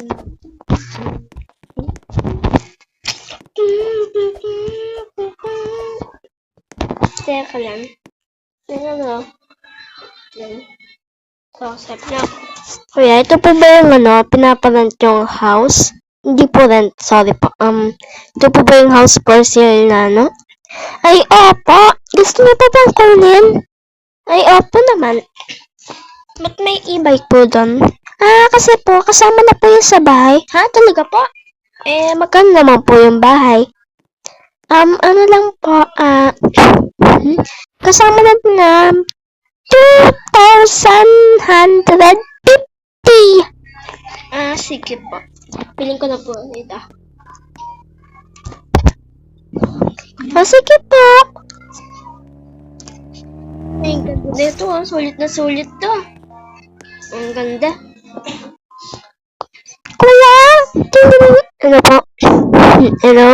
Teka lang. Teka lang. So, step na. Kuya, ito po ba yung ano, pinaparent yung house? Hindi po rent, sorry po. Um, ito po ba yung house for sale na, no? Ay, opo. Gusto niyo pa bang kunin? Ay, opo naman. Ba't may e-bike po doon? Ah, kasi po, kasama na po yun sa bahay. Ha? Talaga po? Eh, magkano naman po yung bahay? Um, ano lang po, ah, kasama na na 2,150. Ah, sige po. Piling ko na po ito. Oh, sige po. Ay, ganda nito. ah. Sulit na sulit to. Ang ganda. Ano po? Hello?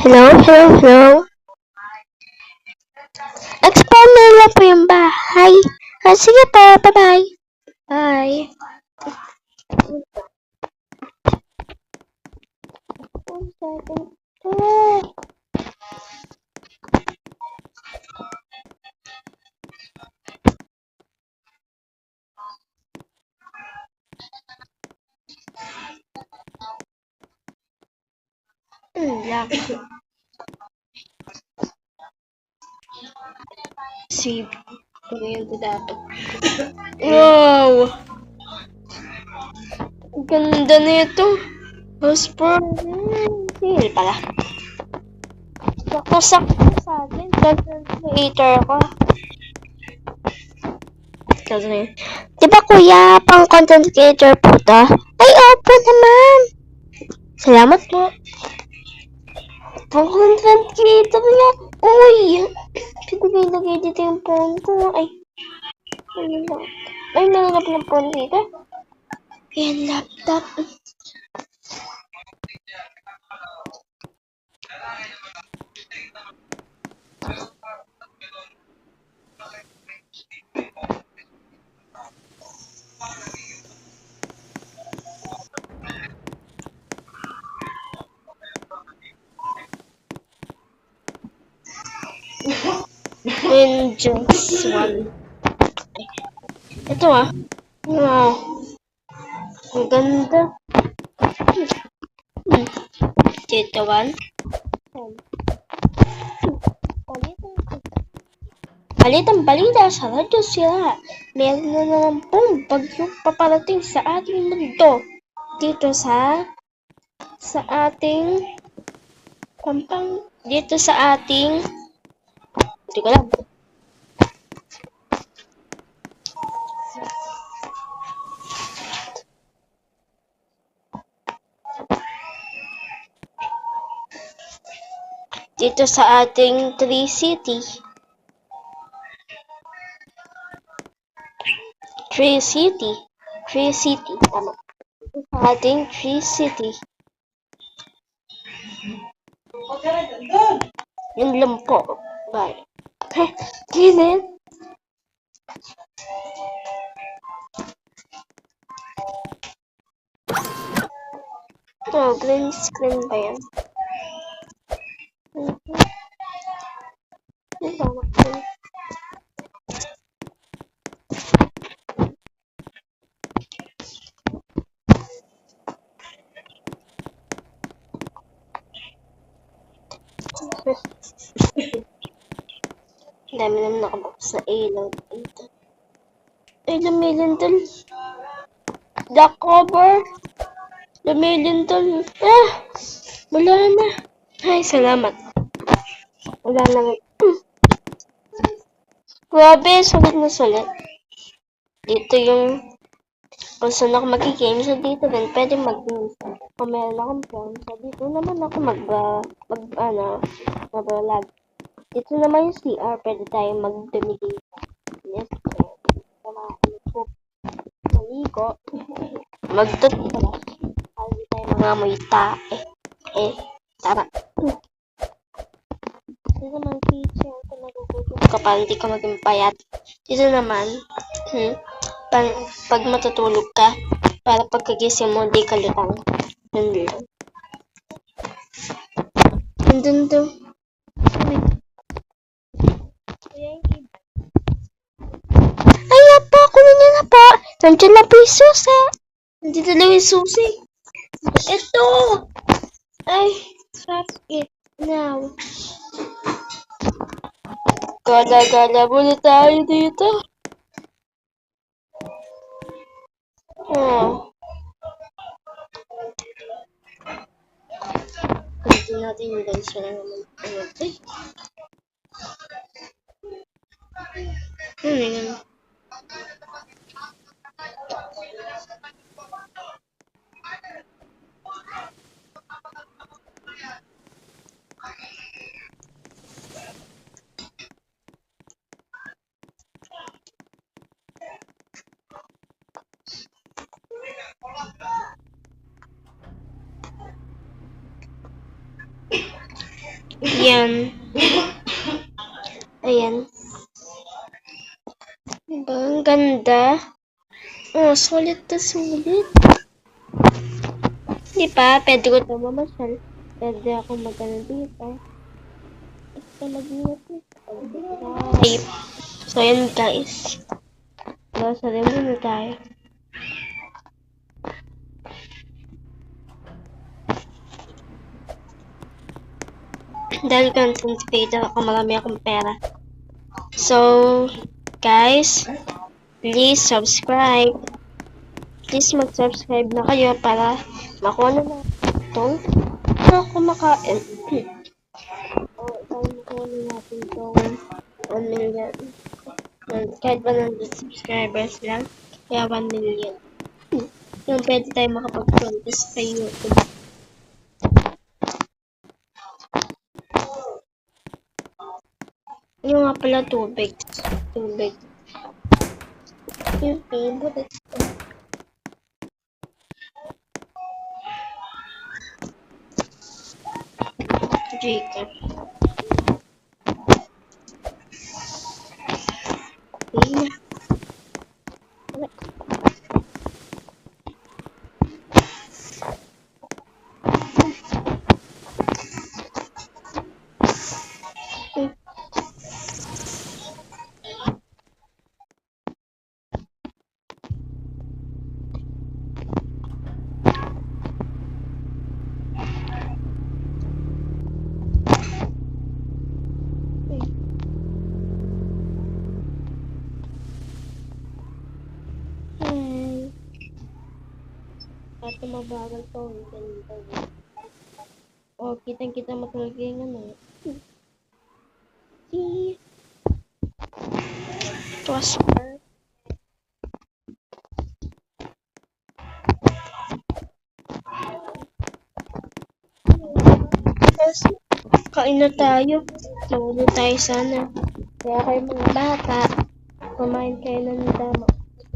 Hello? Hello? Hello? Mo lang po yung bahay. Ah, sige po. Bye-bye. Bye. One second. Ah. Save. Ngayon ko dapat. Wow! Ganda nito. Hosper. Hmm, sale pala. Sakto-sakto sa akin. Content creator ko. Kasi na. Di ba kuya, pang content creator po to? Ay, opo naman. Salamat po. Pang content creator na. Uy! Pwede lagay dito yung phone ko. Ay. Ayun lang. Ay, meron na palang phone dito. Yan, laptop. And just one. Ito ah. Wow. Ang ganda. Hmm. Dito one. Palitang Palitang balita sa radyo sila. Meron na naman pong bagyong paparating sa ating mundo. Dito sa sa ating pampang dito sa ating hindi ko alam. Dito sa ating Tree City. Tree City. Tree City. Tama. Dito sa ating Tree City. Yun lang po. pe kine Oh, green screen band. Yeah. Dami naman nakabox sa ilaw dito. Ay, lumilindol. The cover. Lumilindol. Ah! Wala na. Ay, salamat. Wala na. Hmm. Grabe, sulit na sulit. Dito yung kung saan ako mag-game, so dito rin pwede mag kung meron akong phone, so dito naman ako mag, uh, mag ano, mag-lag. Dito naman yung CR, pwede tayo magdumi dito. Yes, ano maligo, para hindi tayo mangamoy tae. Eh, tara. Dito naman teacher, kung nagugutom ka pa, hindi ka maging payat. Dito naman, hmm, pag, pag matutulog ka, Para pagkagising mo, di ka lutang. Yun lang. Nandun to. Ay, na po, kunin niyo na po. Nandiyan na po yung susi. Nandito na yung susi. Ito. Ay, trap it now. Gala-gala muna tayo dito. Oh. Dito natin yung guys na naman. Ano ito eh? Ano yun? Yan. Ayan. Ganda. Oh, sulit na sulit. Di ba? Pwede ko ito mamasyal. Pwede ako magano dito. Ito mag-ingat So, ayan guys. Nasa rin muna tayo. Dahil content creator ako, marami akong pera. So, guys, please subscribe. Please mag-subscribe na kayo para makuha na itong ano kumakain. o, itong makuha na natin itong 1 million. Um, Kahit 100 subscribers lang, kaya 1 million. Yung pwede tayo makapag-contest sa YouTube. Yung nga pala tubig. Tubig. Yung favorite ko. Jacob. Okay. Mabagal to, ang ganda. Oh, kitang-kita mo talaga yung ano. Si... Prosper. Yes. Kain na tayo. Tulog tayo sana. Kaya kayo mga bata, kumain kayo ng tama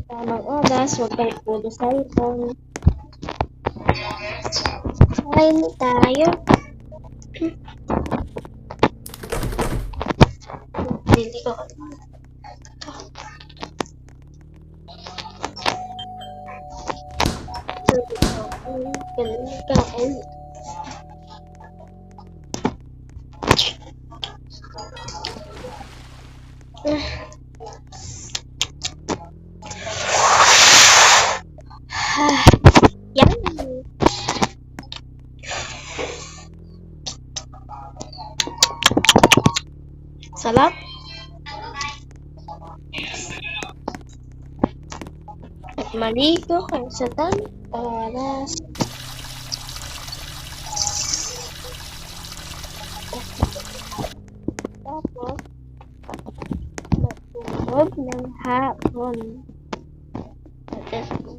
tamang oras, huwag kayo puro cellphone. Kain tayo. Hindi ko Ganun kain. Sarap. At maligo kayo sa tamang oras. Tapos, matulog ng hapon. Tapos,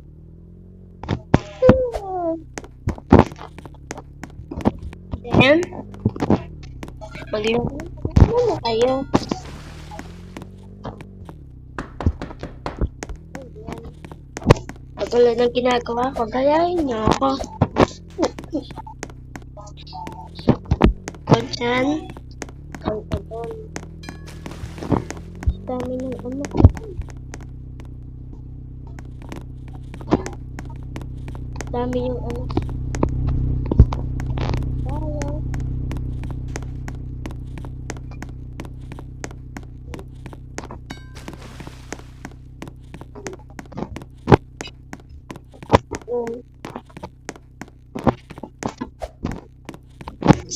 Then, maglaro muna kayo. Katulad ng ginagawa ko, gayahin niyo ako. Ko. Ang doon. Dami ng ano ko. Dami yung ano. Tayo.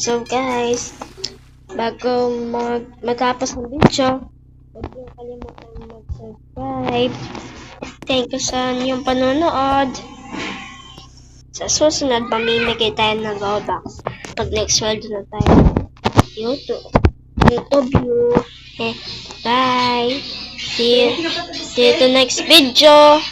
So guys, bago mag matapos ang video, huwag niyo kalimutan mag-subscribe. Thank you sa inyong panonood. Sa susunod, mamimigay tayo ng Robux. Pag next sweldo na tayo. YouTube. YouTube you. Eh, bye. See you, see you to next video.